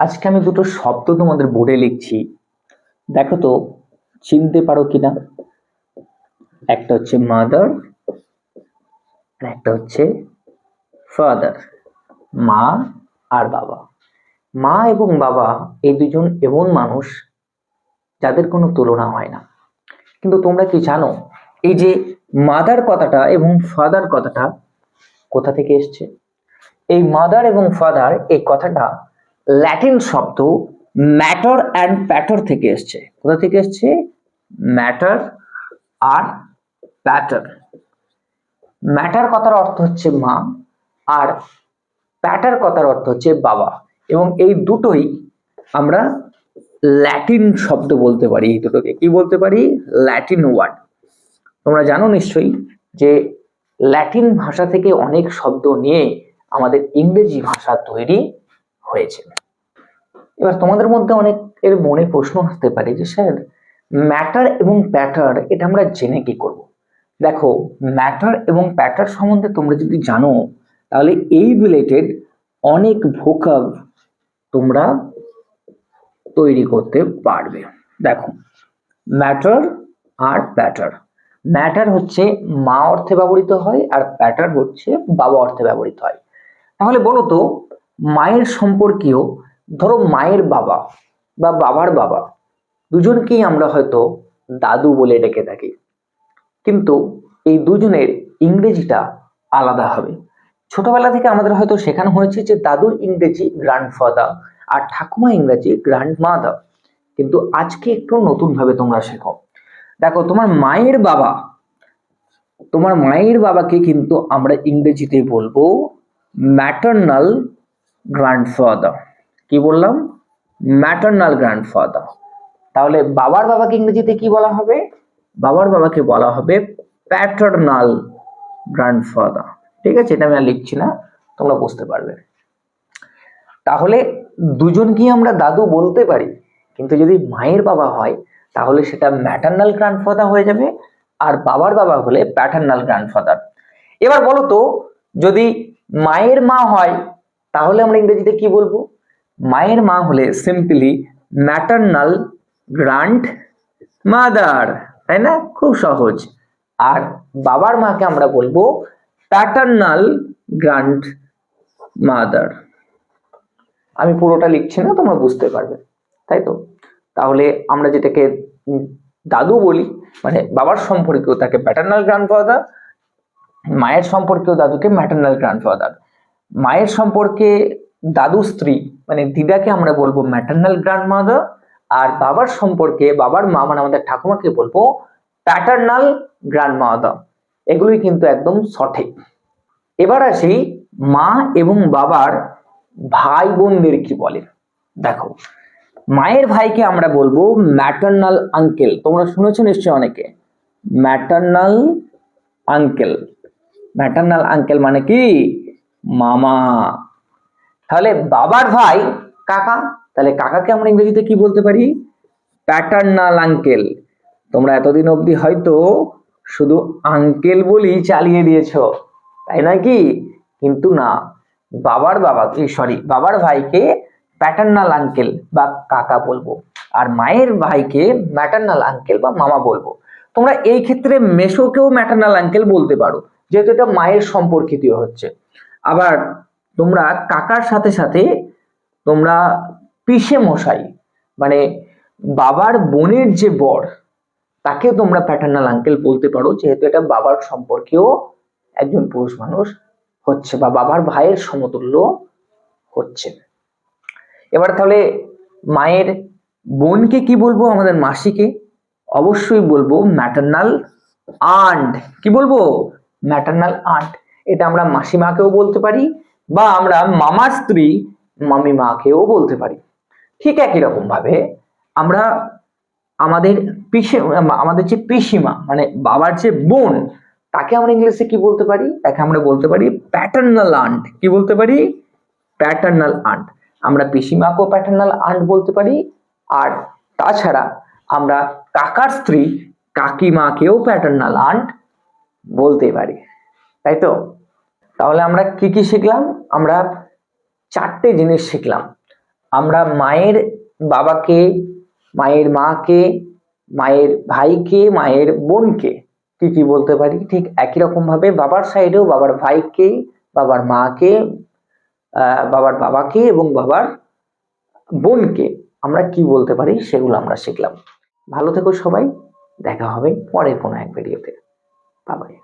আজকে আমি দুটো শব্দ তোমাদের বোর্ডে লিখছি। দেখো তো, চিনতে পারো কিনা? একটা হচ্ছে মাদার, একটা হচ্ছে ফাদার, মা আর বাবা। মা এবং বাবা এই দুজন এমন মানুষ যাদের কোনো তুলনা হয় না। কিন্তু তোমরা কি জানো, এই যে মাদার কথাটা এবং ফাদার কথাটা কোথা থেকে এসছে? এই মাদার এবং ফাদার এই কথাটা ল্যাটিন শব্দ ম্যাটার অ্যান্ড প্যাটার থেকে এসছে। কোথা থেকে এসছে? ম্যাটার আর প্যাটার। ম্যাটার কথার অর্থ হচ্ছে মা আর প্যাটার কথার অর্থ হচ্ছে বাবা। এবং এই দুটোই আমরা ল্যাটিন শব্দ বলতে পারি, এই দুটোকে। কি বলতে পারি? Latin word. তোমরা জানো নিশ্চয়ই যে ল্যাটিন ভাষা থেকে অনেক শব্দ নিয়ে আমাদের ইংরেজি ভাষা তৈরি হয়েছে। এবার তোমাদের মধ্যে অনেক এর মনে প্রশ্ন আসতে পারে যে, স্যার ম্যাটার এবং প্যাটার এটা আমরা জেনে কি করব? দেখো ম্যাটার এবং প্যাটার সম্বন্ধে তোমরা যদি জানো, তাহলে এই রিলেটেড অনেক ভোকাব তোমরা তৈরি করতে পারবে। দেখো ম্যাটার আর প্যাটার ম্যাটার হচ্ছে মা অর্থে ব্যবহৃত হয় আর প্যাটার হচ্ছে বাবা অর্থে ব্যবহৃত হয়। তাহলে বলো তো মায়ের সম্পর্কীয় ধরো মায়ের বাবা বা বাবার বাবা, দুজনকেই আমরা হয়তো দাদু বলে ডেকে থাকি। কিন্তু এই দুজনের ইংরেজিটা আলাদা হবে। ছোটবেলা থেকে আমাদের হয়তো শেখানো হয়েছে যে দাদুর ইংরেজি গ্র্যান্ডফাদার আর ঠাকুমা ইংরেজি গ্র্যান্ড মাদার কিন্তু আজকে একটু নতুনভাবে তোমরা শেখো। দেখো, তোমার মায়ের বাবা, তোমার মায়ের বাবাকে কিন্তু আমরা ইংরেজিতে বলব ম্যাটার্নাল গ্র্যান্ডফাদার কি বললাম? ম্যাটার্নাল গ্র্যান্ডফাদার তাহলে বাবার বাবাকে ইংরেজিতে কি বলা হবে? বাবার বাবাকে বলা হবে প্যাটার্নাল গ্র্যান্ডফাদার ঠিক আছে? এটা আমি আর লিখছি না, তোমরা বুঝতে পারবে। তাহলে দুজনকেই আমরা দাদু বলতে পারি? কিন্তু যদি মায়ের বাবা হয়, তাহলে সেটা ম্যাটার্নাল গ্র্যান্ডফাদার হয়ে যাবে আর বাবার বাবা হলে প্যাটার্নাল গ্র্যান্ডফাদার এবার বলো তো, যদি মায়ের মা হয় তাহলে আমরা ইংরেজিতে কি বলব? মায়ের মা হলে সিম্পলি ম্যাটার্নাল গ্র্যান্ড মাদার তাই না? খুব সহজ। আর বাবার মাকে আমরা বলব প্যাটার্নাল গ্র্যান্ড মাদার আমি পুরোটা লিখছি না, তোমরা বুঝতে পারবে, তাই তো? তাহলে আমরা যেটাকে দাদু বলি মানে বাবার সম্পর্কেও তাকে প্যাটার্নাল গ্র্যান্ডফাদার মায়ের সম্পর্কেও দাদুকে ম্যাটার্নাল গ্র্যান্ডফাদার মায়ের সম্পর্কে দাদু স্ত্রী মানে দিদাকে আমরা বলব ম্যাটার্নাল গ্র্যান্ডমাদার আর বাবার সম্পর্কে বাবার মা মানে আমাদের ঠাকুমাকে বলব প্যাটার্নাল গ্র্যান্ডমাদার এগুলোই কিন্তু একদম সঠিক। এবার আসি মা এবং বাবার ভাই বোনদের কি বলে? দেখো, মায়ের ভাইকে আমরা বলব ম্যাটার্নাল আঙ্কেল তোমরা শুনেছো নিশ্চয়ই অনেকে? ম্যাটার্নাল আঙ্কেল ম্যাটার্নাল আঙ্কেল মানে কি? মামা। তাহলে বাবার ভাই কাকা, তাহলে কাকাকে আমরা ইংরেজিতে কি বলতে পারি? প্যাটার্নাল আঙ্কেল তোমরা এতদিন অবধি হয়তো শুধু আঙ্কেল বলি চালিয়ে দিয়েছ, তাই নয় কি? কিন্তু না, বাবার বাবা সরি বাবার ভাইকে প্যাটার্নাল আঙ্কেল বা কাকা বলব, আর মায়ের ভাইকে ম্যাটার্নাল আঙ্কেল বা মামা বলব। তোমরা এই ক্ষেত্রে মেশোকেও ম্যাটার্নাল আঙ্কেল বলতে পারো, যেহেতু এটা মায়ের সম্পর্কিত হচ্ছে। আবার তোমরা কাকার সাথে সাথে তোমরা পিসে মশাই মানে বাবার বোনের যে বর, তাকেও তোমরা প্যাটার্নাল আঙ্কেল বলতে পারো, যেহেতু এটা বাবার সম্পর্কেও একজন পুরুষ মানুষ হচ্ছে বা বাবার ভাইয়ের সমতুল্য হচ্ছে। এবার তাহলে মায়ের বোনকে কি বলব আমাদের মাসিকে? অবশ্যই বলব ম্যাটার্নাল আন্ট কি বলব? ম্যাটার্নাল আন্ট এটা আমরা মাসিমাকেও বলতে পারি বা আমরা মামার স্ত্রী মামিমাকেও বলতে পারি। ঠিক একই রকম ভাবে আমরা আমাদের পিসে, আমাদের যে পিসিমা মানে বাবার যে বোন, তাকে আমরা ইংলিশে কি বলতে পারি? তাকে আমরা বলতে পারি প্যাটার্নাল আন্ট কি বলতে পারি? প্যাটার্নাল আন্ট আমরা পিসিমাকেও প্যাটার্নাল আন্ট বলতে পারি আর তাছাড়া আমরা কাকার স্ত্রী কাকিমাকেও প্যাটার্নাল আন্ট বলতে পারি। তাই তো তাহলে আমরা কি কি শিখলাম? আমরা চারটে জিনিস শিখলাম। আমরা মায়ের বাবাকে, মায়ের মাকে, মায়ের ভাইকে, মায়ের বোনকে কি কি বলতে পারি? ঠিক একই রকম ভাবে বাবার সাইডেও বাবার ভাইকে, বাবার মাকে বাবার বাবাকে এবং বাবার বোনকে আমরা কি বলতে পারি? সেগুলো আমরা শিখলাম। ভালো থেকো সবাই। দেখা হবে পরের কোনো এক ভিডিওতে। বাবাই